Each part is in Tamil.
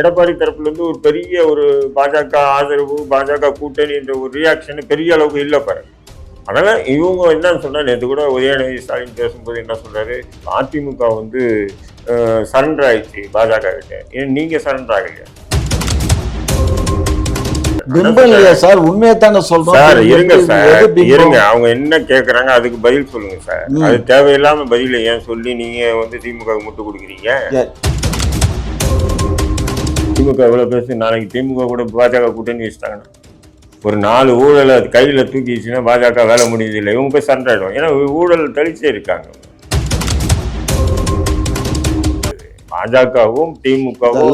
எடப்பாடி தரப்புல இருந்து ஒரு பெரிய ஒரு பாஜக ஆதரவு பாஜக கூட்டணி என்ற ஒரு ரியாக்ஷன் பெரிய அளவுக்கு இல்லை பாருங்க அதனால இவங்க என்னன்னு சொன்னா நேற்று கூட உதயநிதி ஸ்டாலின் பேசும்போது என்ன சொல்றாரு? அதிமுக வந்து சரண்டர் ஆயிடுச்சு பாஜக கிட்ட. ஏன் நீங்க சரண்டர் ஆகலையா? இல்லையா சார். உண்மையை தானே சொல்றோம். சார் இருங்க சார்? இருங்க. அவங்க என்ன கேக்குறாங்க அதுக்கு பதில் சொல்லுங்க சார். அது தேவையில்லாம பதில ஏன் சொல்லி நீங்க வந்து திமுக முட்டு கொடுக்குறீங்க. திமுக எவ்வளவு பேசு நாளைக்கு திமுக கூட பாஜக கூட்டணி வச்சுட்டாங்கன்னா ஒரு நாலு ஊழலை கையில தூக்கிச்சுன்னா பாஜக வேலை முடியுது இல்லை இவங்க போய் சண்டை ஆயிடும் ஏன்னா ஊழல் தெளிச்சே இருக்காங்க. பாஜகவும் திமுகவும்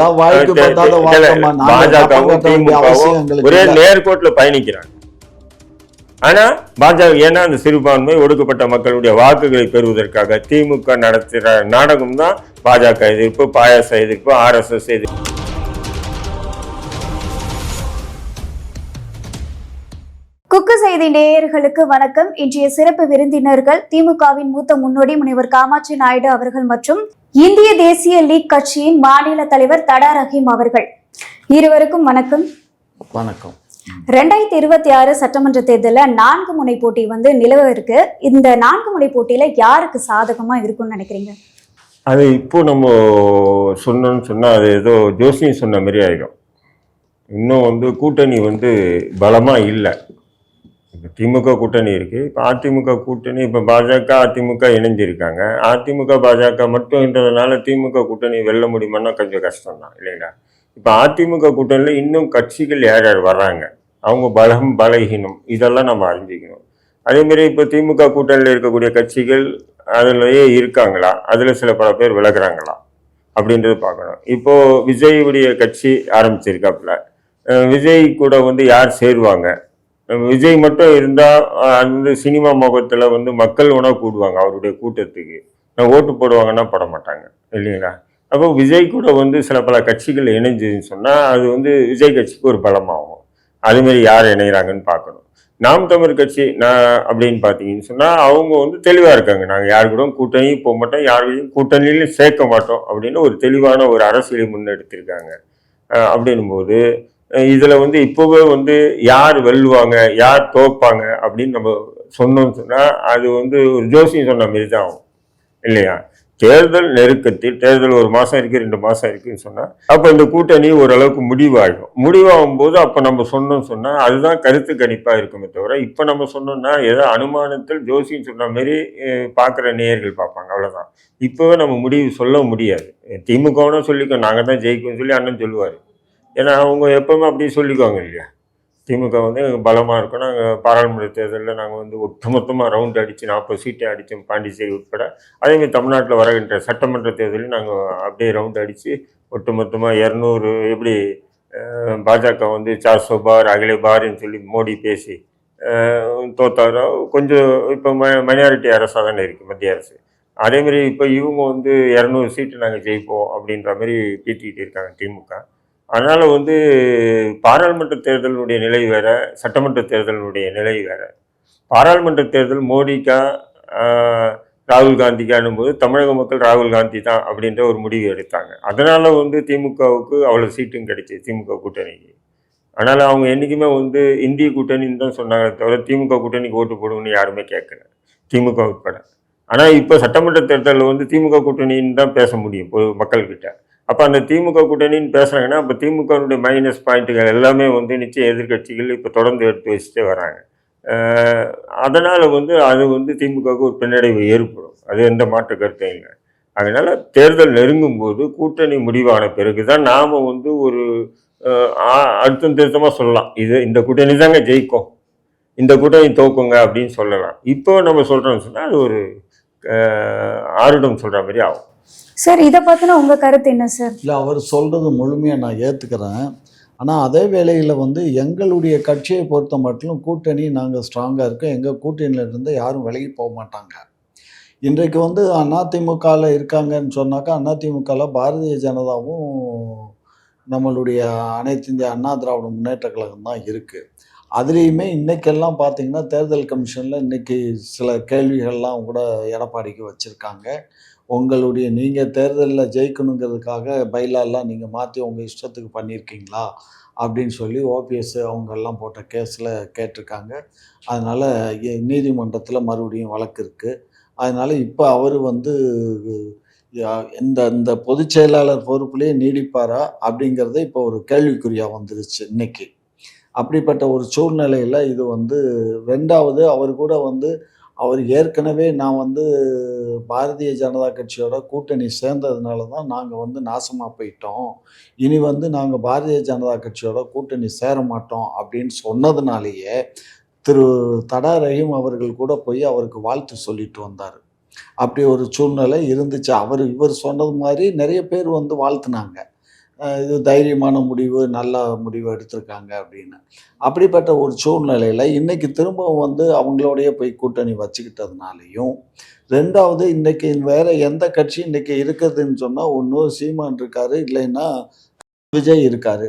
பாஜகவும் திமுகவும் ஒரே. நேர்கோட்டுல பயணிக்கிறாங்க. ஆனா பாஜக ஏன்னா அந்த சிறுபான்மை ஒடுக்கப்பட்ட மக்களுடைய வாக்குகளை பெறுவதற்காக திமுக நடத்துகிற நாடகம் தான் பாஜக எதிர்ப்பு பாயாச எதிர்ப்பு ஆர்எஸ்எஸ் எதிர்ப்பு குக்கு செய்தி நேயர்களுக்கு வணக்கம். இன்றைய சிறப்பு விருந்தினர்கள் திமுகவின் மூத்த முன்னோடி முனைவர் காமாட்சி நாயுடு அவர்கள் மற்றும் இந்திய தேசிய லீக் கட்சியின் மாநில தலைவர் தடா ரஹீம் அவர்கள். இருவருக்கும் வணக்கம். வணக்கம். ரெண்டாயிரத்தி இருபத்தி ஆறு சட்டமன்ற தேர்தலில் நான்கு முனை போட்டி வந்து நிலவ இருக்கு. இந்த நான்கு முனை போட்டியில யாருக்கு சாதகமா இருக்கும்னு நினைக்கிறீங்க? அது இப்போ நம்ம சொன்னோம்னு சொன்னா அது ஏதோ ஜோசினி சொன்ன மாதிரி ஆயிடும். இன்னும் வந்து கூட்டணி வந்து பலமா இல்லை. இப்போ திமுக கூட்டணி இருக்குது இப்போ அதிமுக கூட்டணி இப்போ பாஜக அதிமுக இணைஞ்சிருக்காங்க. அதிமுக பாஜக மட்டும்ன்றதுனால திமுக கூட்டணி வெல்ல முடியுமான்னா கொஞ்சம் கஷ்டம் தான் இல்லைங்களா? இப்போ அதிமுக கூட்டணியில் இன்னும் கட்சிகள் யார் யார் வர்றாங்க? அவங்க பலம் பலகீனம் இதெல்லாம் நம்ம அறிஞ்சிக்கணும். அதேமாரி இப்போ திமுக கூட்டணியில் இருக்கக்கூடிய கட்சிகள் அதிலேயே இருக்காங்களா? அதில் சில பல பேர் விலகுறாங்களா? அப்படின்றது பார்க்கணும். இப்போது விஜய் உடைய கட்சி ஆரம்பிச்சிருக்காப்புல. விஜய் கூட வந்து யார் சேருவாங்க? விஜய் மட்டும் இருந்தால் அந்த சினிமா முகத்தில் வந்து மக்கள் உணவு கூடுவாங்க அவருடைய கூட்டத்துக்கு. நான் ஓட்டு போடுவாங்கன்னா போட மாட்டாங்க இல்லைங்களா? அப்போ விஜய் கூட வந்து சில பல கட்சிகள் இணைஞ்சதுன்னு சொன்னால் அது வந்து விஜய் கட்சிக்கு ஒரு பலமாகும். அதுமாரி யார் இணைகிறாங்கன்னு பார்க்கணும். நாம் தமிழ் கட்சி நான் அப்படின்னு பார்த்தீங்கன்னு சொன்னால் அவங்க வந்து தெளிவாக இருக்காங்க. நாங்கள் யார் கூட கூட்டணியும் போக மாட்டோம் யாரையும் கூட்டணியிலும் சேர்க்க மாட்டோம் அப்படின்னு ஒரு தெளிவான ஒரு அரசியலை முன்னெடுத்திருக்காங்க. அப்படின்னும் போது இதில் வந்து இப்போவே வந்து யார் வெல்லுவாங்க யார் தோப்பாங்க அப்படின்னு நம்ம சொன்னோம்னு சொன்னால் அது வந்து ஒரு ஜோசியம் சொன்ன மாரி தான் ஆகும். இல்லையா? தேர்தல் நெருக்கத்தில் தேர்தல் ஒரு மாதம் இருக்குது ரெண்டு மாதம் இருக்குதுன்னு சொன்னால் அப்போ இந்த கூட்டணி ஓரளவுக்கு முடிவாகும் முடிவாகும் போது அப்போ நம்ம சொன்னோம்னு சொன்னால் அதுதான் கருத்து கணிப்பாக இருக்குமே தவிர இப்போ நம்ம சொன்னோம்னா ஏதோ அனுமானத்தில் ஜோசியம் சொன்ன மாதிரி பார்க்குற நேயர்கள் பார்ப்பாங்க அவ்வளோதான் இப்போவே நம்ம முடிவு சொல்ல முடியாது. திமுகவுன்னு சொல்லிக்கோ நாங்கள் தான் ஜெயிக்கணும்னு சொல்லி அண்ணன் சொல்லுவார். ஏன்னா அவங்க எப்பவுமே அப்படி சொல்லிக்குவாங்க இல்லையா? திமுக வந்து பலமாக இருக்கும். நாங்கள் பாராளுமன்ற தேர்தலில் நாங்கள் வந்து ஒட்டுமொத்தமாக ரவுண்ட் அடித்து நாற்பது சீட்டை அடித்தோம் பாண்டிச்சேரி உட்பட. அதேமாதிரி தமிழ்நாட்டில் வருகின்ற சட்டமன்ற தேர்தலையும் நாங்கள் அப்படியே ரவுண்ட் அடித்து ஒட்டுமொத்தமாக இரநூறு எப்படி பாஜக வந்து சார்சோ பார் அகிலே பார்ன்னு சொல்லி மோடி பேசி தோத்தாரோ. கொஞ்சம் இப்போ ம மைனாரிட்டி அரசாக தானே இருக்குது மத்திய அரசு. அதேமாரி இப்போ இவங்க வந்து இரநூறு சீட்டு நாங்கள் ஜெயிப்போம் அப்படின்ற மாதிரி பீத்திக்கிட்டு இருக்காங்க திமுக. அதனால் வந்து பாராளுமன்ற தேர்தலினுடைய நிலை வேறு சட்டமன்ற தேர்தலினுடைய நிலை வேறு. பாராளுமன்ற தேர்தல் மோடிக்கா ராகுல் காந்திக்கானும் போது தமிழக மக்கள் ராகுல் காந்தி தான் அப்படின்ற ஒரு முடிவு எடுத்தாங்க. அதனால் வந்து திமுகவுக்கு அவ்வளோ சீட்டும் கிடைச்சிது திமுக கூட்டணிக்கு. அதனால் அவங்க என்றைக்குமே வந்து இந்திய கூட்டணின்னு தான் சொன்னாங்க தவிர திமுக கூட்டணிக்கு ஓட்டு போடுவோம்னு யாருமே கேட்கல. திமுக உட்பட ஆனால் இப்போ சட்டமன்ற தேர்தலில் வந்து திமுக கூட்டணின்னு தான் பேச முடியும் பொது மக்கள்கிட்ட. அப்போ அந்த திமுக கூட்டணின்னு பேசுகிறாங்கன்னா அப்போ திமுகனுடைய மைனஸ் பாயிண்ட்டுகள் எல்லாமே வந்து நிச்சயம் எதிர்க்கட்சிகள் இப்போ தொடர்ந்து எடுத்து வச்சுட்டே வராங்க. அதனால் வந்து அது வந்து திமுகவுக்கு ஒரு பின்னடைவு ஏற்படும். அது எந்த மாற்று கருத்தும் இல்லை. அதனால் தேர்தல் நெருங்கும் போது கூட்டணி முடிவான பிறகு தான் நாம் வந்து ஒரு அஹ், அழுத்தம் திருத்தமாக சொல்லலாம். இது இந்த கூட்டணி தாங்க ஜெயிக்கும். இந்த கூட்டணி தோக்குங்க அப்படின்னு சொல்லலாம். இப்போ நம்ம சொல்கிறோம்னு சொன்னால் அது ஒரு அஹ், ஆருடம் சொல்கிற மாதிரி ஆகும். சார் இதை பத்தின உங்கள் கருத்து என்ன சார்? இல்லை அவர் சொல்கிறது முழுமையாக நான் ஏற்றுக்கிறேன் ஆனால் அதே வேளையில் வந்து எங்களுடைய கட்சியை பொறுத்த மட்டும் கூட்டணி நாங்கள் ஸ்ட்ராங்காக இருக்கோம். எங்கள் கூட்டணியில இருந்து யாரும் விலகி போக மாட்டாங்க. இன்றைக்கு வந்து அதிமுகவில் இருக்காங்கன்னு சொன்னாக்கா அதிமுகவில் பாரதிய ஜனதாவும் நம்மளுடைய அனைத்து இந்திய அண்ணா திராவிட முன்னேற்ற கழகம் தான் இருக்குது அதுலேயுமே இன்றைக்கெல்லாம் பார்த்தீங்கன்னா தேர்தல் கமிஷனில் இன்னைக்கு சில கேள்விகள்லாம் கூட எடப்பாடிக்கு வச்சுருக்காங்க. உங்களுடைய நீங்கள் தேர்தலில் ஜெயிக்கணுங்கிறதுக்காக பைலாலாம் நீங்கள் மாற்றி உங்கள் இஷ்டத்துக்கு பண்ணியிருக்கீங்களா? அப்படின்னு சொல்லி ஓபிஎஸ் அவங்கெல்லாம் போட்ட கேஸில் கேட்டிருக்காங்க. அதனால் நீதிமன்றத்தில் மறுபடியும் வழக்கு இருக்குது அதனால் இப்போ அவர் வந்து இந்த இந்த பொதுச் செயலாளர் பொறுப்புலேயே நீடிப்பாரா அப்படிங்கிறது இப்போ ஒரு கேள்விக்குறியாக வந்துருச்சு இன்னைக்கு. அப்படிப்பட்ட ஒரு சூழ்நிலையில் இது வந்து ரெண்டாவது அவர் கூட வந்து அவர் ஏற்கனவே நான் வந்து பாரதிய ஜனதா கட்சியோட கூட்டணி சேர்ந்ததுனால தான் நாங்கள் வந்து நாசமாக போயிட்டோம். இனி வந்து நாங்கள் பாரதிய ஜனதா கட்சியோட கூட்டணி சேர மாட்டோம் அப்படின்னு சொன்னதுனாலேயே திரு தடா ரஹீம் அவர்கள் கூட போய் அவருக்கு வாழ்த்து சொல்லிட்டு வந்தார். அப்படி ஒரு சூழ்நிலை இருந்துச்சு. அவர் இவர் சொன்னது மாதிரி நிறைய பேர் வந்து வாழ்த்துனாங்க. இது தைரியமான முடிவு நல்ல முடிவு எடுத்திருக்காங்க அப்படின்னு. அப்படிப்பட்ட ஒரு சூழ்நிலையில் இன்றைக்கி திரும்பவும் வந்து அவங்களோடைய போய் கூட்டணி வச்சுக்கிட்டதுனாலையும் ரெண்டாவது இன்றைக்கி வேற எந்த கட்சி இன்றைக்கி இருக்குதுன்னு சொன்னால் ஒன்று சீமான் இருக்காரு இல்லைன்னா விஜய் இருக்காரு.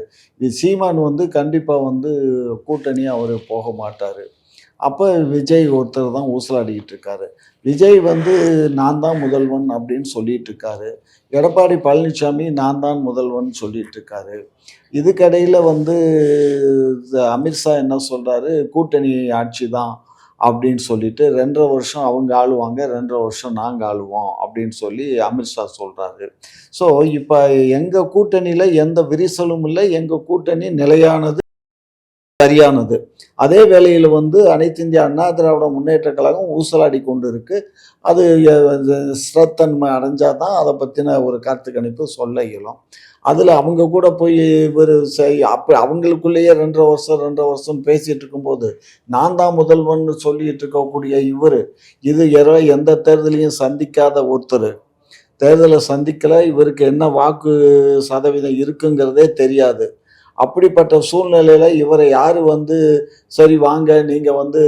சீமான் வந்து கண்டிப்பாக வந்து கூட்டணி அவர் போக மாட்டார். அப்போ விஜய் ஒருத்தர் தான் ஊசலாடிக்கிட்டு இருக்காரு. விஜய் வந்து நான் தான் முதல்வன் அப்படின்னு சொல்லிட்டு இருக்காரு எடப்பாடி பழனிசாமி நான் தான் முதல்வன் சொல்லிட்டு இருக்காரு இதுக்கடையில் வந்து அமித்ஷா என்ன சொல்கிறாரு கூட்டணி ஆட்சி தான் அப்படின்னு சொல்லிட்டு ரெண்டரை வருஷம் அவங்க ஆளுவாங்க ரெண்டரை வருஷம் நாங்கள் ஆளுவோம் அப்படின்னு சொல்லி அமித்ஷா சொல்கிறாரு ஸோ இப்போ எங்கள் கூட்டணியில் எந்த விரிசலும் இல்லை எங்கள் கூட்டணி நிலையானது சரியானது. அதே வேளையில் வந்து அனைத்து இந்திய அண்ணா திராவிட முன்னேற்ற கழகம் ஊசலாடி கொண்டு இருக்கு அது ஸ்ரத்தன்மை ஸ்திரத்தன்மை தான் அதை பற்றின ஒரு கருத்து கணிப்பு சொல்ல இயலும். அதில் அவங்க கூட போய் இவர் செய் அப்போ அவங்களுக்குள்ளேயே ரெண்டரை வருஷம் ரெண்டரை வருஷம் பேசிகிட்டு இருக்கும்போது நான் தான் முதல்வன் சொல்லிகிட்டு இருக்கக்கூடிய இவர் இது எற எந்த தேர்தலையும் சந்திக்காத ஒருத்தர். தேர்தலை சந்திக்கலை இவருக்கு என்ன வாக்கு சதவீதம் இருக்குங்கிறதே தெரியாது. அப்படிப்பட்ட சூழ்நிலையில் இவரை யார் வந்து சரி வாங்க நீங்கள் வந்து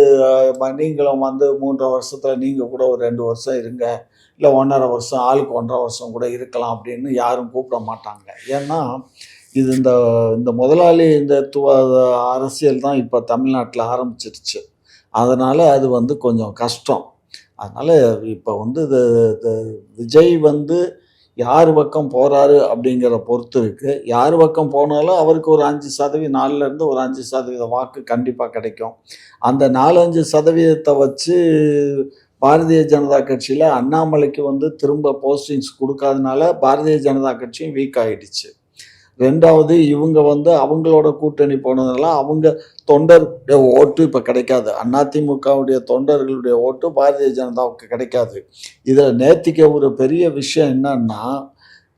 நீங்களும் வந்து மூன்றரை வருஷத்தில் நீங்கள் கூட ஒரு ரெண்டு வருஷம் இருங்க. இல்லை ஒன்றரை வருஷம் ஆளுக்கு ஒன்றரை வருஷம் கூட இருக்கலாம் அப்படின்னு யாரும் கூப்பிட மாட்டாங்க. ஏன்னா இது இந்த இந்த முதலாளி இந்த துவ அரசியல் தான் இப்போ தமிழ்நாட்டில் ஆரம்பிச்சிருச்சு. அதனால் அது வந்து கொஞ்சம் கஷ்டம். அதனால் இப்போ வந்து இது விஜய் வந்து யார் பக்கம் போகிறாரு அப்படிங்கிற பொறுத்து இருக்குது யார் பக்கம் போனாலும் அவருக்கு ஒரு அஞ்சு சதவீதம் நாலுலேருந்து ஒரு அஞ்சு சதவீத வாக்கு கண்டிப்பாக கிடைக்கும். அந்த நாலஞ்சு சதவீதத்தை வச்சு பாரதிய ஜனதா கட்சியில் அண்ணாமலைக்கு வந்து திரும்ப போஸ்டிங்ஸ் கொடுக்காதனால பாரதிய ஜனதா கட்சியும் வீக் ஆகிடுச்சு ரெண்டாவது இவங்க வந்து அவங்களோட கூட்டணி போனதுனால அவங்க தொண்டருடைய ஓட்டு இப்போ கிடைக்காது. அதிமுகவுடைய தொண்டர்களுடைய ஓட்டு பாரதிய ஜனதாவுக்கு கிடைக்காது. இதில் நேத்திக்க ஒரு பெரிய விஷயம் என்னன்னா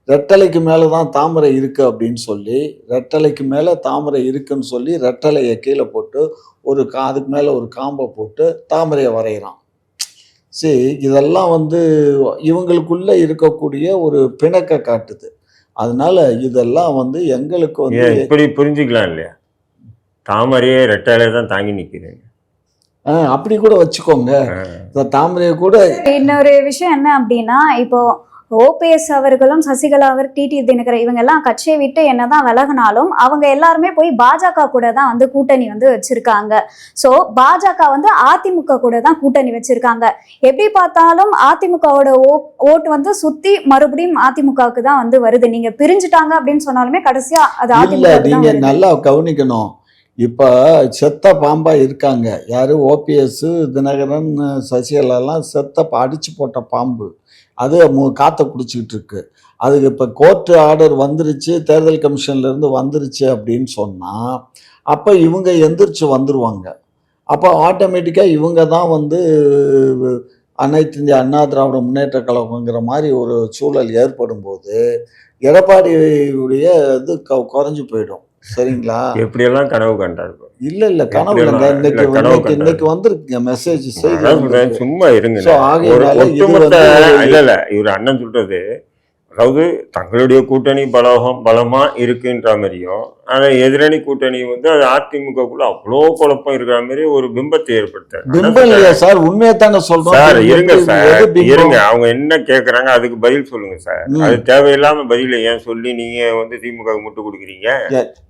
ரெட்டலைக்கு மேலே தான் தாமரை இருக்குது அப்படின்னு சொல்லி ரெட்டலைக்கு மேலே தாமரை இருக்குன்னு சொல்லி ரெட்டலையை கீழே போட்டு ஒரு கா அதுக்கு மேலே ஒரு காம்பை போட்டு தாமரையை வரைகிறான் சரி இதெல்லாம் வந்து இவங்களுக்குள்ளே இருக்கக்கூடிய ஒரு பிணக்க காட்டுது. அதனால இதெல்லாம் வந்து எங்களுக்கு வந்து இப்படி புரிஞ்சுக்கலாம் இல்லையா? தாமரையே ரெட்டாலே தான் தாங்கி நிற்கிறேன். ஆ, அப்படி கூட வச்சுக்கோங்க. தாமரையை கூட இன்னொரு விஷயம் என்ன அப்படின்னா இப்போ ஓபிஎஸ் அவர்களும் சசிகலா அவர் டிடி தினகரன் இவங்க எல்லாம் கட்சியை விட்டு என்னதான் விலகினாலும் அவங்க எல்லாருமே போய் பாஜக கூட தான் வந்து கூட்டணி வந்து வச்சிருக்காங்க. ஸோ பாஜக வந்து அதிமுக கூட தான் கூட்டணி வச்சிருக்காங்க. எப்படி பார்த்தாலும் அதிமுகவோட ஓ ஓட்டு வந்து சுத்தி மறுபடியும் அதிமுகவுக்கு தான் வந்து வருது. நீங்க பிரிஞ்சுட்டாங்க அப்படின்னு சொன்னாலுமே கடைசியா அது அதிமுக நீங்க நல்லா கவனிக்கணும். இப்ப செத்த பாம்பா இருக்காங்க. யாரு? ஓபிஎஸ் தினகரன் சசிகலாலாம் செத்த அடிச்சு போட்ட பாம்பு. அது மு- குடிச்சிக்கிட்டு இருக்கு அதுக்கு இப்போ கோர்ட்டு ஆர்டர் வந்துருச்சு தேர்தல் கமிஷன்லேருந்து வந்துருச்சு அப்படின்னு சொன்னால் அப்போ இவங்க எந்திரிச்சு வந்துருவாங்க. அப்போ ஆட்டோமேட்டிக்காக இவங்க தான் வந்து அனைத்து இந்திய அண்ணா திராவிட முன்னேற்ற கழகங்கிற மாதிரி ஒரு சூழல் ஏற்படும் போது எடப்பாடியுடைய இது க- போயிடும். சரிங்களா எப்படியெல்லாம் கனவு கண்டாரு இல்ல இல்ல கனவு இன்னைக்கு இன்னைக்கு. இன்னைக்கு வந்திருக்குங்க மெசேஜ் செய்தி. சும்மா இருங்க ஒட்டுமொத்த இல்ல இல்ல இவர் அண்ணன் சொல்றது அதாவது தங்களுடைய கூட்டணி பலகம் பலமா இருக்குன்ற மாதிரியும் ஆனா எதிரணி கூட்டணி வந்து அது அதிமுகக்குள்ள அவ்வளோ குழப்பம் இருக்கிற மாதிரி ஒரு பிம்பத்தை ஏற்படுத்தாரு பிம்பம் இல்லையா சார்? உண்மையை தானே சொல்றோம். சார் இருங்க சார்? இருங்க. அவங்க என்ன கேக்குறாங்க அதுக்கு பதில் சொல்லுங்க சார். அது தேவையில்லாம பதில ஏன் சொல்லி நீங்க வந்து திமுக முட்டு கொடுக்குறீங்க?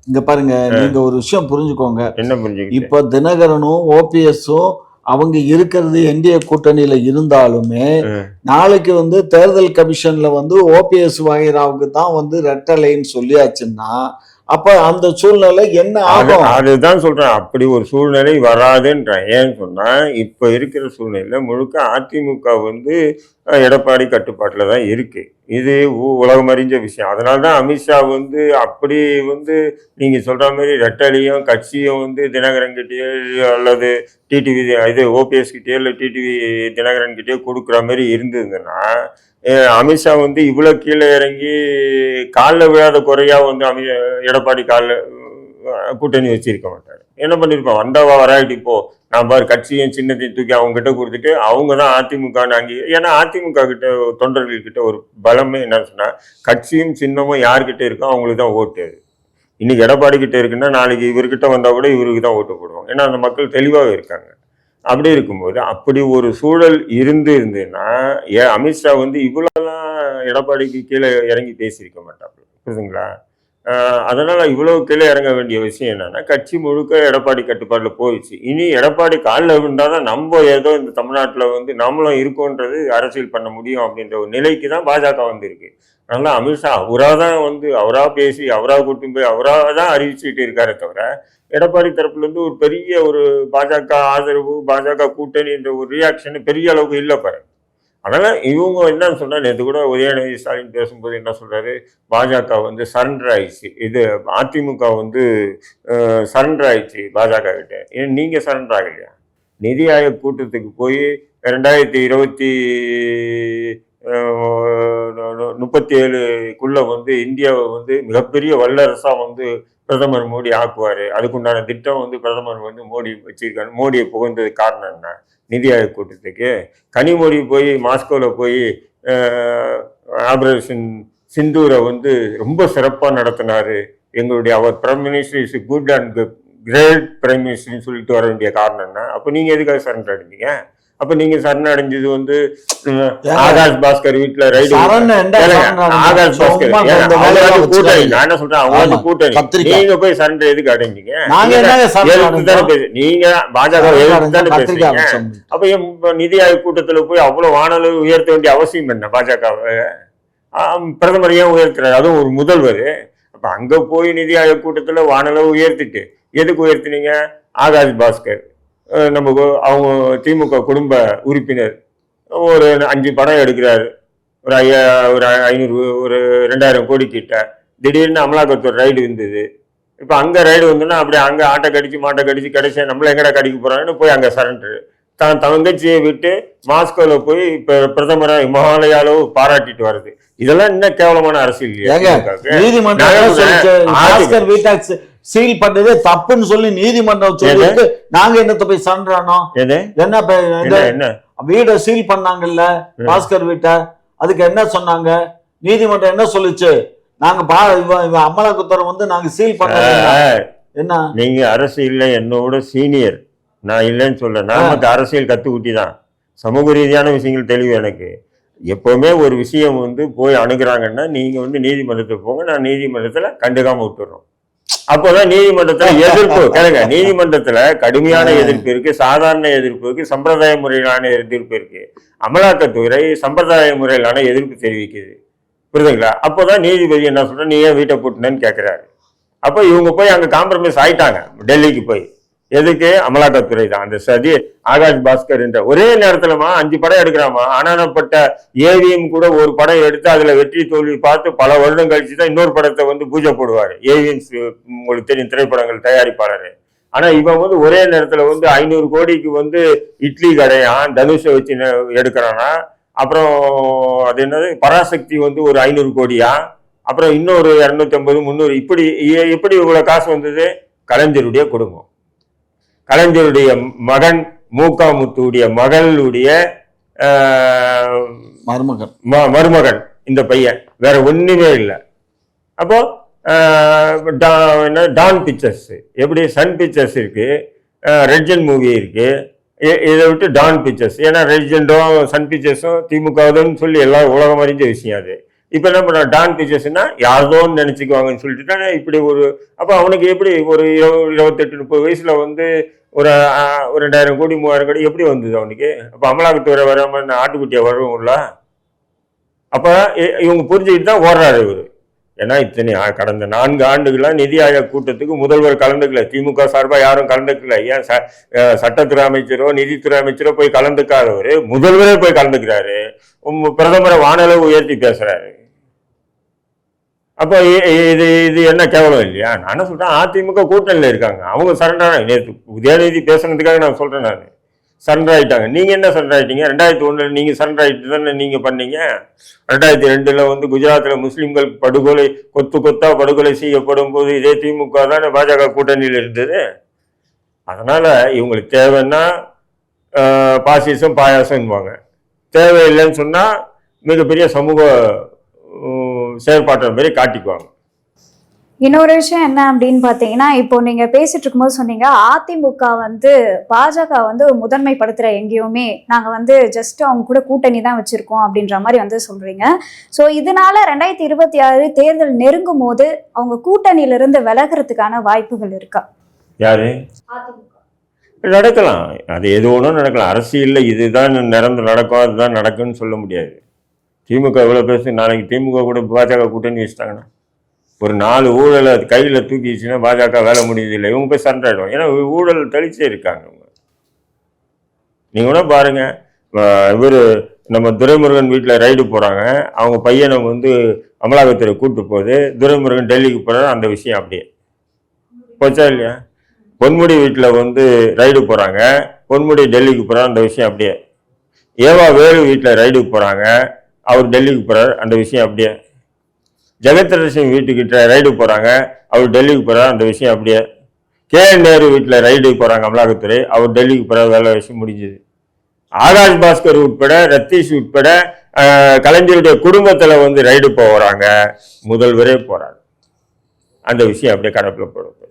இங்க பாருங்க நீங்க ஒரு விஷயம் புரிஞ்சுக்கோங்க. என்ன புரிஞ்சுக்கிட்டு இப்ப தினகரனும் ஓபிஎஸும் அவங்க இருக்கிறது என்டிஏ கூட்டணியில இருந்தாலுமே. நாளைக்கு வந்து தேர்தல் கமிஷன்ல வந்து ஓபிஎஸ் வகைராவுக்கு தான் வந்து ரெட்டலைன்னு சொல்லியாச்சுன்னா அப்ப அந்த சூழ்நிலை என்ன ஆகும்? அதுதான் சொல்றேன். அப்படி ஒரு சூழ்நிலை வராதுன்றேன். ஏன்னு சொன்னா இப்ப இருக்கிற சூழ்நிலையில முழுக்க அதிமுக வந்து எடப்பாடி கட்டுப்பாட்டுல தான் இருக்கு. இது உ- உலகம் அறிஞ்ச விஷயம். அதனால தான் அமித்ஷா வந்து அப்படி வந்து நீங்கள் சொல்கிற மாதிரி ரெட்டலியும் கட்சியும் வந்து தினகரன்கிட்டயோ அல்லது டிடிவி இது ஓபிஎஸ்கிட்டயோ இல்லை டிடிவி தினகரன் கிட்டயோ கொடுக்குற மாதிரி இருந்ததுன்னா அமித்ஷா வந்து இவ்வளோ கீழே இறங்கி காலில் விழாத குறையாக வந்து அமி எடப்பாடி காலில் கூட்டணி வச்சிருக்க மாட்டார். என்ன பண்ணியிருப்பான் வந்தவா வராட்டி போ. நான் பாரு கட்சியும் சின்னத்தையும் தூக்கி அவங்க கிட்ட கொடுத்துட்டு அவங்க தான் அதிமுகன்னு அங்கே ஏன்னா அதிமுக கிட்ட தொண்டர்கள் கிட்ட ஒரு பலமே என்ன சொன்னால் கட்சியும் சின்னமும் யார்கிட்ட இருக்கோ அவங்களுக்கு தான் ஓட்டு. அது. இன்னைக்கு எடப்பாடி கிட்ட இருக்குன்னா நாளைக்கு இவர்கிட்ட வந்தால் கூட இவருக்கு தான் ஓட்டு போடுவாங்க ஏன்னா அந்த மக்கள் தெளிவாக இருக்காங்க. அப்படி இருக்கும்போது அப்படி ஒரு சூழல் இருந்து இருந்ததுன்னா ஏன் அமித்ஷா வந்து இவ்வளோலாம் எடப்பாடிக்கு கீழே இறங்கி பேசியிருக்க மாட்டாப்புல. புரியுதுங்களா? அதனால் இவ்வளவு கீழே இறங்க வேண்டிய விஷயம் என்னன்னா கட்சி முழுக்க எடப்பாடி கட்டுப்பாட்டில் போயிடுச்சு. இனி எடப்பாடி காலில் விழுந்தாதான் நம்ம ஏதோ இந்த தமிழ்நாட்டில் வந்து நம்மளும் இருக்கோன்றது அரசியல் பண்ண முடியும் அப்படின்ற ஒரு நிலைக்கு தான் பாஜக வந்திருக்கு. அதனால அமித்ஷா அவராக தான் வந்து அவராக பேசி அவராக கூட்டும் போய் அவராக தான் அறிவிச்சுட்டு இருக்காரே தவிர எடப்பாடி தரப்புலேருந்து ஒரு பெரிய ஒரு பாஜக ஆதரவு பாஜக கூட்டணி என்ற ஒரு ரியாக்ஷன் பெரிய அளவுக்கு இல்லை பாரு அதனால் இவங்க என்னன்னு சொன்னால் நேற்று கூட உதயநிதி ஸ்டாலின் பேசும்போது என்ன சொல்கிறாரு பாஜக வந்து சரண்டர் ஆயிடுச்சு இது அதிமுக வந்து சரண்டர் ஆயிடுச்சு பாஜக கிட்ட. ஏன் நீங்கள் சரண்டர் ஆகலையா? நிதி ஆயோக் கூட்டத்துக்கு போய் ரெண்டாயிரத்தி இருபத்தி முப்பத்தி ஏழுக்குள்ளே வந்து இந்தியாவை வந்து மிகப்பெரிய வல்லரசாக வந்து பிரதமர் மோடி ஆக்குவார். அதுக்குண்டான திட்டம் வந்து பிரதமர் வந்து மோடி வச்சிருக்காரு. மோடியை புகழ்ந்தது காரணம் என்ன? நிதி ஆயோக் கூட்டத்துக்கு கனிமொழி போய் மாஸ்கோவில் போய் ஆபரேஷன் சிந்தூரை வந்து ரொம்ப சிறப்பாக நடத்தினார். எங்களுடைய அவர் prime minister is good and great prime மினிஸ்டர்னு சொல்லிட்டு வர வேண்டிய காரணம் என்ன? அப்போ நீங்கள் எதுக்காக சரண்டர் அடைந்தீங்க அப்போ நீங்கள் சரண் அடைஞ்சது வந்து ஆகாஷ் பாஸ்கர் வீட்டில் ரைடு சரண் சரண்? ஆகாஷ் பாஸ்கர். கூட்டணி. நான் என்ன சொல்றேன்? அவங்க வந்து கூட்டணி. நீங்க போய் சண்டை எதுக்கு அடைஞ்சீங்க? நாங்க நீங்க சரண் நீங்க பாஜக எதிர்த்து பேசுறீங்க. அப்ப ஏன் இப்ப நிதி ஆயோக் கூட்டத்துல போய் அவ்வளவு வானளவு உயர்த்த வேண்டிய அவசியம் என்ன பாஜகவை? பிரதமர் ஏன் உயர்த்துறாரு? அதுவும் ஒரு முதல்வர். அப்ப அங்க போய் நிதி ஆயோக் கூட்டத்துல வானளவு உயர்த்திட்டு எதுக்கு உயர்த்தினீங்க? ஆகாஷ் பாஸ்கர். நம்ம அவங்க திமுக குடும்ப உறுப்பினர். ஒரு அஞ்சு படம் எடுக்கிறாரு. ஒரு ஐயா ஒரு ஐநூறு ஒரு ரெண்டாயிரம் கோடி கிட்ட திடீர்னு அமலாக்கத்துறை ரைடு வந்தது. இப்போ அங்கே ரைடு வந்தோன்னா அப்படியே அங்கே ஆட்டை கடிச்சு மாட்டை கடிச்சு கடைசியாக நம்மள எங்கடா கடிக்க போகிறாங்கன்னு போய் அங்கே சரண்டரு தான் தங்கச்சியை விட்டு மாஸ்கோவில் போய் இப்போ பிரதமரை ஹிமாலயாலோ பாராட்டிட்டு வருது இதெல்லாம் இன்னும் கேவலமான அரசியல் இல்லையா? சீல் பண்ணதே தப்புன்னு சொல்லி நீதிமன்றம் சொல்லிட்டு நாங்க என்னத்த போய் சண்டானோம் எது? என்ன வீடை சீல் பண்ணாங்கல்ல. பாஸ்கர் வீட்டை? அதுக்கு என்ன சொன்னாங்க? நீதிமன்றம் என்ன சொல்லுச்சு? நாங்க பா அமலாக்கத்துறை வந்து நாங்க சீல் பண்ண என்ன? நீங்க அரசியல்ல என்னோட சீனியர். நான் இல்லைன்னு சொல்றேன் நான் மத்த அரசியல் கத்துக்குட்டி தான். சமூக ரீதியான விஷயங்கள் தெளிவு எனக்கு. எப்பவுமே ஒரு விஷயம் வந்து போய் அணுகுறாங்கன்னா நீங்க வந்து நீதிமன்றத்துக்கு போங்க. நான் நீதிமன்றத்துல கண்டுக்காம விட்டுறோம். அப்போதான் நீதிமன்றத்துல எதிர்ப்பு. கேளுங்க நீதிமன்றத்துல கடுமையான எதிர்ப்பு இருக்கு சாதாரண எதிர்ப்பு இருக்கு சம்பிரதாய முறையிலான எதிர்ப்பு இருக்கு. அமலாக்கத்துறை சம்பிரதாய முறையிலான எதிர்ப்பு தெரிவிக்குது. புரியுதுங்களா? அப்போதான் நீதிபதி என்ன சொல்ற நீ ஏன் வீட்டை போட்டுனேன்னு கேட்கிறாரு அப்போ இவங்க போய் அங்க காம்ப்ரமைஸ் ஆயிட்டாங்க டெல்லிக்கு போய். எதுக்கு? அமலாக்கத்துறை தான் அந்த சதி ஆகாஷ் பாஸ்கர் என்ற ஒரே நேரத்துலமா அஞ்சு படம் எடுக்கிறாமா? அனானப்பட்ட ஏவிஎம் கூட ஒரு படம் எடுத்து அதுல வெற்றி தோல்வி பார்த்து பல வருடம் கழிச்சு தான் இன்னொரு படத்தை வந்து பூஜை போடுவார். ஏவிஎம்ஸ் உங்களுக்கு தெரியும் திரைப்படங்கள் தயாரிப்பாளர். ஆனா இவன் வந்து ஒரே நேரத்துல வந்து ஐநூறு கோடிக்கு வந்து இட்லி கடையான் தனுஷை வச்சு எடுக்கிறானா? அப்புறம் அது என்னது? பராசக்தி வந்து ஒரு ஐநூறு கோடியா? அப்புறம் இன்னொரு இரநூத்தி ஐம்பது முந்நூறு இப்படி எப்படி இவ்வளவு காசு வந்தது? கலைஞருடைய குடும்பம். கலைஞருடைய மகன் மூக்காமுத்துடைய மகளுடைய மருமகன். மருமகன் இந்த பையன். வேற ஒண்ணுமே இல்லை. அப்போ டான் பிக்சர்ஸ். எப்படி சன் பிக்சர்ஸ் இருக்கு ரெட்ஜன் மூவி இருக்கு இதை விட்டு டான் பிக்சர்ஸ். ஏன்னா ரெட்ஜெண்டும் சன் பிக்சர்ஸும் திமுகவுதுன்னு சொல்லி எல்லாம் உலகம் அறிஞ்ச விஷயம் அது. இப்போ என்ன பண்ண டான் டீச்சர்ஸ்னா யார்தோன்னு நினச்சிக்குவாங்கன்னு சொல்லிட்டு இப்படி ஒரு அப்போ அவனுக்கு எப்படி ஒரு இருபது இருபத்தெட்டு முப்பது வயசுல வந்து ஒரு ஒரு ரெண்டாயிரம் கோடி மூவாயிரம் கோடி எப்படி வந்தது அவனுக்கு? அப்போ அமலாக்கத்துறை வராமல் இந்த ஆட்டுக்குட்டியை வருவோம்ல அப்போ இவங்க புரிஞ்சுக்கிட்டு தான் ஓடுறாரு இவர். ஏன்னா இத்தனை கடந்த நான்கு ஆண்டுகளாக நிதி ஆயோக் கூட்டத்துக்கு முதல்வர் கலந்துக்கல. திமுக சார்பாக யாரும் கலந்துக்கல. ஏன் ச சட்டத்துறை அமைச்சரோ நிதித்துறை அமைச்சரோ போய் கலந்துக்காதவர்? முதல்வரே போய் கலந்துக்கிறாரு. உம் பிரதமரை வானளவு உயர்த்தி பேசுகிறாரு அப்போ இது இது என்ன கேவலம் இல்லையா? நான் என்ன அதிமுக கூட்டணியில் இருக்காங்க. அவங்க சரண்டர் நேற்று உதயநிதி பேசுனதுக்காக நான் சொல்கிறேன் நான். சரண்டர் ஆகிட்டாங்க நீங்கள் என்ன சரண்டர் ஆகிட்டீங்க ரெண்டாயிரத்தி ஒன்றில் நீங்கள் சரண்டர் ஆகிட்டு தானே நீங்கள் பண்ணீங்க? ரெண்டாயிரத்தி ரெண்டில் வந்து குஜராத்தில் முஸ்லீம்கள் படுகொலை கொத்து கொத்தாக படுகொலை செய்யப்படும் போது இதே திமுக தானே பாஜக கூட்டணியில் இருந்தது. அதனால் இவங்களுக்கு தேவைன்னா பாசிசம் பாயாசம்வாங்க தேவையில்லைன்னு சொன்னால் மிகப்பெரிய சமூக செயற்பாட்டை மாரி மாதிரி காட்டிக்குவாங்க. இன்னொரு விஷயம் என்ன அப்படின்னு பார்த்தீங்கன்னா இப்போ நீங்க பேசிட்டு இருக்கும்போது சொன்னீங்க அதிமுக வந்து பாஜக வந்து முதன்மைப்படுத்துற எங்கேயுமே நாங்க வந்து ஜஸ்ட் அவங்க கூட கூட்டணி தான் வச்சிருக்கோம் அப்படின்ற மாதிரி வந்து சொல்றீங்க. ஸோ இதனால ரெண்டாயிரத்தி இருபத்தி ஆறு தேர்தல் நெருங்கும் போது அவங்க கூட்டணியில இருந்து விலகிறதுக்கான வாய்ப்புகள் இருக்கா? யாரு? நடக்கலாம். அது எது ஒன்றும் நடக்கலாம். அரசியலில் இதுதான் நிறந்து நடக்கும் அதுதான் நடக்கும்னு சொல்ல முடியாது. திமுக இவ்வளோ பேசு நாளைக்கு திமுக கூட பாஜக கூட்டணி வச்சுட்டாங்கன்னா. ஒரு நாலு ஊழலை கையில் தூக்கிச்சுன்னா பாஜக வேலை முடியுது இல்லை இவங்க போய் சண்டை ஆயிடுவாங்க. ஏன்னா ஊழல் தெளிச்சே இருக்காங்க அவங்க நீங்கள் கூட பாருங்க இவர் நம்ம துரைமுருகன் வீட்டில் ரைடு போகிறாங்க அவங்க பையனை வந்து அமலாக்கத்துறை கூட்டு போகுது துரைமுருகன் டெல்லிக்கு போகிறாரு அந்த விஷயம் அப்படியே. போச்சா இல்லையா? பொன்முடி வீட்டில் வந்து ரைடு போகிறாங்க பொன்முடி டெல்லிக்கு போகிறார் அந்த விஷயம் அப்படியே. ஏவா வேலு வீட்டில் ரைடுக்கு போகிறாங்க அவர் டெல்லிக்கு போகிறார் அந்த விஷயம் அப்படியே. ஜெகத்ரட்சன் வீட்டுக்கிட்ட ரைடு போகிறாங்க அவர் டெல்லிக்கு போகிறார் அந்த விஷயம் அப்படியே கே என் நேரு வீட்டில் ரைடுக்கு போகிறாங்க அமலாக்கத்துறை. அவர் டெல்லிக்கு போகிற வேலை விஷயம் முடிஞ்சுது. ஆகாஷ் பாஸ்கர் உட்பட ரத்தீஷ் உட்பட கலைஞருடைய குடும்பத்தில் வந்து ரைடு போகிறாங்க முதல்வரே போகிறாங்க அந்த விஷயம் அப்படியே கடப்பில் போடுது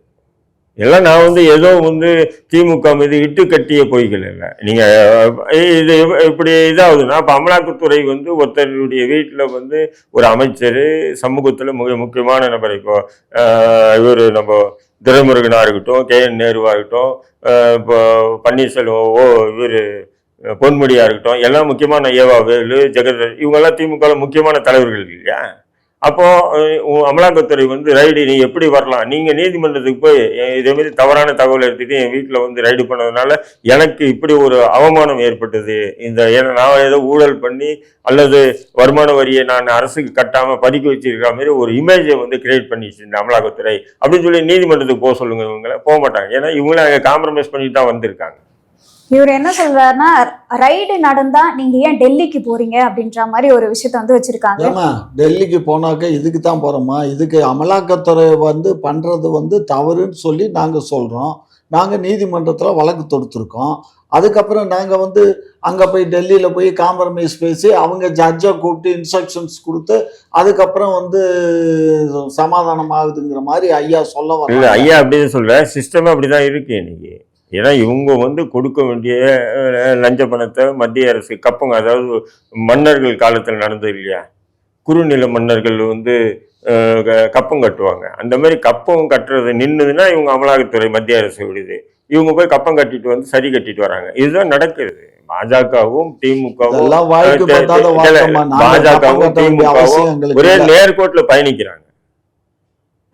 எல்லாம் நான் வந்து ஏதோ வந்து திமுக மீது இட்டு கட்டிய பொய்கள் இல்லை நீங்கள் இது இப்படி இதாகுதுன்னா இப்போ அமலாக்கத்துறை வந்து ஒருத்தருடைய வீட்டில் வந்து ஒரு அமைச்சர் சமூகத்தில் மிக முக்கியமான நபர். இப்போ இவர் நம்ம துரைமுருகனாக இருக்கட்டும் கே என் நேருவாக இருக்கட்டும் இப்போ பன்னீர்செல்வம் ஓ இவர் பொன்முடியாக இருக்கட்டும் எல்லாம் முக்கியமான ஏவா வேலு ஜெகதர் இவங்கெல்லாம் திமுக முக்கியமான தலைவர்கள் இல்லையா? அப்போ அமலாக்கத்துறை வந்து ரைடு நீ எப்படி வரலாம்? நீங்க நீதிமன்றத்துக்கு போய் இதே மாதிரி தவறான தகவல் எடுத்துட்டு என் வீட்டில் வந்து ரைடு பண்ணதுனால எனக்கு இப்படி ஒரு அவமானம் ஏற்பட்டது. இந்த ஏன்னா நான் ஏதோ ஊழல் பண்ணி அல்லது வருமான வரியை நான் அரசுக்கு கட்டாம பதுக்கி வச்சிருக்கிற மாதிரி ஒரு இமேஜை வந்து கிரியேட் பண்ணிச்சு இந்த அமலாக்கத்துறை. அப்படின்னு சொல்லி நீதிமன்றத்துக்கு போக சொல்லுங்க இவங்களை. போக மாட்டாங்க. ஏன்னா இவங்களும் அங்கே காம்ப்ரமைஸ் பண்ணிட்டு தான் வந்திருக்காங்க. இவர் என்ன சொல்றாருன்னா ரைடு நடந்தா நீங்க ஏன் டெல்லிக்கு போறீங்க? அப்படின்ற மாதிரி ஒரு விஷயத்த வந்து வச்சிருக்காங்க. ஏமா டெல்லிக்கு போனாக்க இதுக்கு தான் போகிறோமா இதுக்கு அமலாக்கத்துறை வந்து பண்ணுறது வந்து தவறுன்னு சொல்லி நாங்கள் சொல்கிறோம் நாங்கள் நீதிமன்றத்தில் வழக்கு தொடுத்துருக்கோம். அதுக்கப்புறம் நாங்கள் வந்து அங்கே போய் டெல்லியில் போய் காம்ப்ரமைஸ் பேசி அவங்க ஜட்ஜை கூப்பிட்டு இன்ஸ்ட்ரக்ஷன்ஸ் கொடுத்து அதுக்கப்புறம் வந்து சமாதானம் ஆகுதுங்கிற மாதிரி ஐயா சொல்ல இல்ல வர ஐயா அப்படின்னு சொல்ற சிஸ்டமே அப்படிதான் இருக்கு இன்னைக்கு. ஏன்னா இவங்க வந்து கொடுக்க வேண்டிய லஞ்ச பணத்தை மத்திய அரசு கப்பங்க. அதாவது மன்னர்கள் காலத்தில் நடந்தது இல்லையா? குறுநில மன்னர்கள் வந்து கப்பம் கட்டுவாங்க. அந்த மாதிரி கப்பம் கட்டுறது நின்னுதுன்னா இவங்க அமலாக்கத்துறை மத்திய அரசு விடுது. இவங்க போய் கப்பம் கட்டிட்டு வந்து சரி கட்டிட்டு வராங்க. இதுதான் நடக்கிறது பாஜகவும் திமுகவும் பாஜகவும் திமுகவும் ஒரே. நேர்கோட்டுல பயணிக்கிறாங்க.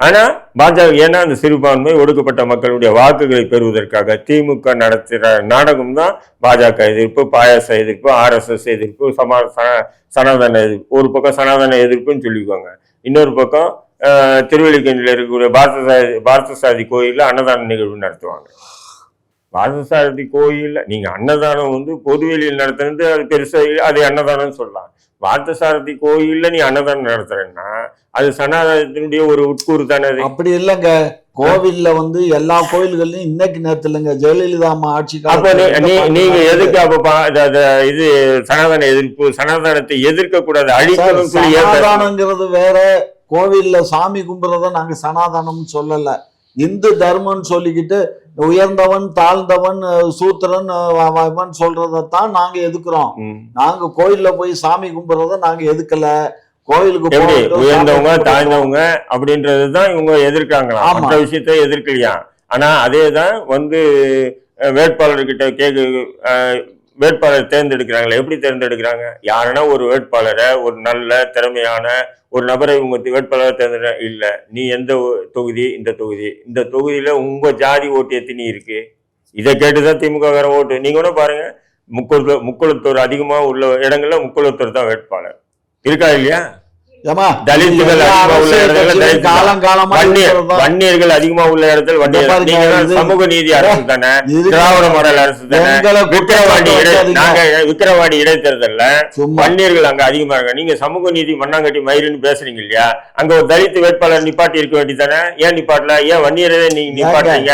ஆனால் பாஜக ஏன்னா அந்த சிறுபான்மை ஒடுக்கப்பட்ட மக்களுடைய வாக்குகளை பெறுவதற்காக திமுக நடத்துகிற நாடகம் தான் பாஜக எதிர்ப்பு பாயாச எதிர்ப்பு ஆர்எஸ்எஸ் எதிர்ப்பு சமா ச- சனாதன எதிர்ப்பு. ஒரு பக்கம் சனாதன எதிர்ப்புன்னு சொல்லிக்குவாங்க இன்னொரு பக்கம் அஹ், இருக்கக்கூடிய பாரத சாதி பாரத கோயிலில் அன்னதான நிகழ்வு நடத்துவாங்க. பாரத சாரதி நீங்கள் அன்னதானம் வந்து பொதுவெளியில் நடத்துறது அது பெருசாக இல்ல, அது அன்னதானம்னு சொல்லலாம். பார்த்த சாரதி கோயில்ல நீ அன்னதானம் நடத்துறேன்னா அது சனாதனத்தினுடைய ஒரு உட்கூறு தானே அது? அப்படி இல்லைங்க. கோவில்ல வந்து எல்லா கோயில்கள்லயும் இன்னைக்கு நேரத்துல இல்லைங்க. ஜெயலலிதா அம்மா ஆட்சி நீங்க எதுக்கு அப்ப இது சனாதன எதிர்ப்பு சனாதனத்தை எதிர்க்க கூடாது சனாதானங்கிறது வேற. கோவில்ல சாமி கும்பிடுறத நாங்க சனாதனம்னு சொல்லல. இந்து தர்மம்னு சொல்லிக்கிட்டு உயர்ந்தவன் தாழ்ந்தவன் சூத்திரன் வ- சொல்றதைத்தான் நாங்க எதுக்குறோம். நாங்க கோயில்ல போய் சாமி கும்பிடுறத நாங்க எதுக்கல கோயிலுக்கு சாமி உயர்ந்தவங்க. தாழ்ந்தவங்க அப்படின்றதுதான் இவங்க எதிர்க்காங்களா. மற்ற விஷயத்த எதிர்க்கலையா ஆனா அதே தான் வந்து வேட்பாளர்கிட்ட கேக்கு வேட்பாளர் தேர்ந்தெடுக்கிறாங்களே எப்படி தேர்ந்தெடுக்கிறாங்க? யாருன்னா ஒரு வேட்பாளரை ஒரு நல்ல திறமையான ஒரு நபரை இவங்க வேட்பாளரை தேர்ந்தெடுக்க இல்லை நீ எந்த தொகுதி இந்த தொகுதி. இந்த தொகுதியில உங்க ஜாதி ஓட்டு எத்தினி இருக்கு? இதை கேட்டுதான் திமுக வேற ஓட்டு. நீங்க கூட பாருங்க முக்குளத்தூர் முக்குளத்தூர் அதிகமாக உள்ள இடங்கள்ல முக்குளத்தூர் தான் வேட்பாளர். இருக்கா இல்லையா? அதிகமா உள்ள இடத்துல. வன்னியர்கள் அதிகமா உள்ள இடத்துல வன்னியர். பாருங்க, நீங்க தான் இது- சமூக நீதி அரசு தானே? திராவிட மாடல் அரசு தானே? விக்கிரவாண்டி நாங்க விக்கிரவாண்டி இடைத்தேர்தல்ல வன்னியர்கள் அங்க அதிகமா இருக்காங்க. நீங்க சமூக நீதி மண்ணாங்கட்டி மயிருன்னு பேசுறீங்க இல்லையா? அங்க ஒரு தலித் வேட்பாளர் நிப்பாட்டி இருக்க வேண்டியதானே ஏன் நிப்பாட்டல? ஏன் வன்னியரை நீங்க நிப்பாட்டுறீங்க?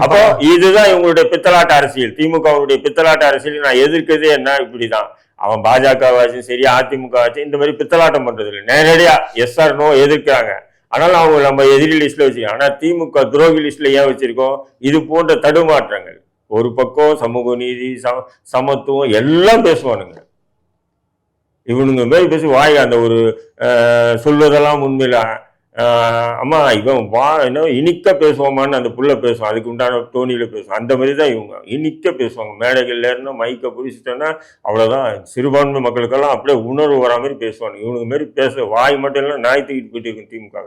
அப்போ இதுதான் இவங்களுடைய பித்தலாட்ட அரசியல். திமுகவுடைய பித்தலாட்ட அரசியல். நான் எதிர்க்கிறதே என்ன? இப்படிதான். அவன் பாஜக வாச்சும் சரி அதிமுக வாச்சும் இந்த மாதிரி பித்தலாட்டம் பண்றது இல்லை. நேரடியா எஸ்ஆர் நோ எதிர்க்கிறாங்க. ஆனால் அவங்க நம்ம எதிரி லிஸ்ட்ல வச்சிருக்கோம் ஆனா திமுக துரோகி லிஸ்ட்ல ஏன் வச்சிருக்கோம்? இது போன்ற தடுமாற்றங்கள். ஒரு பக்கம் சமூக நீதி சம சமத்துவம் எல்லாம் பேசுவானுங்க. இவனுங்க மாதிரி பேசி வாய் அந்த ஒரு சொல்வதெல்லாம் உண்மையில அம்மா இவன் வா என்ன இனிக்க பேசுவோமான்னு அந்த புள்ள பேசும். அதுக்கு உண்டான டோனியில் பேசும். அந்த மாதிரி தான் இவங்க. இனிக்க பேசுவாங்க. மேடைகள்ல இருந்து மைக்கை பிடிச்சிட்டோன்னா அவ்வளோதான் சிறுபான்மை மக்களுக்கெல்லாம் அப்படியே உணர்வு வரா மாதிரி பேசுவாங்க இவனுக்கு மாதிரி பேச வாய் மட்டும் இல்லை நாய் தூக்கிட்டு போயிட்டு இருக்கும் திமுக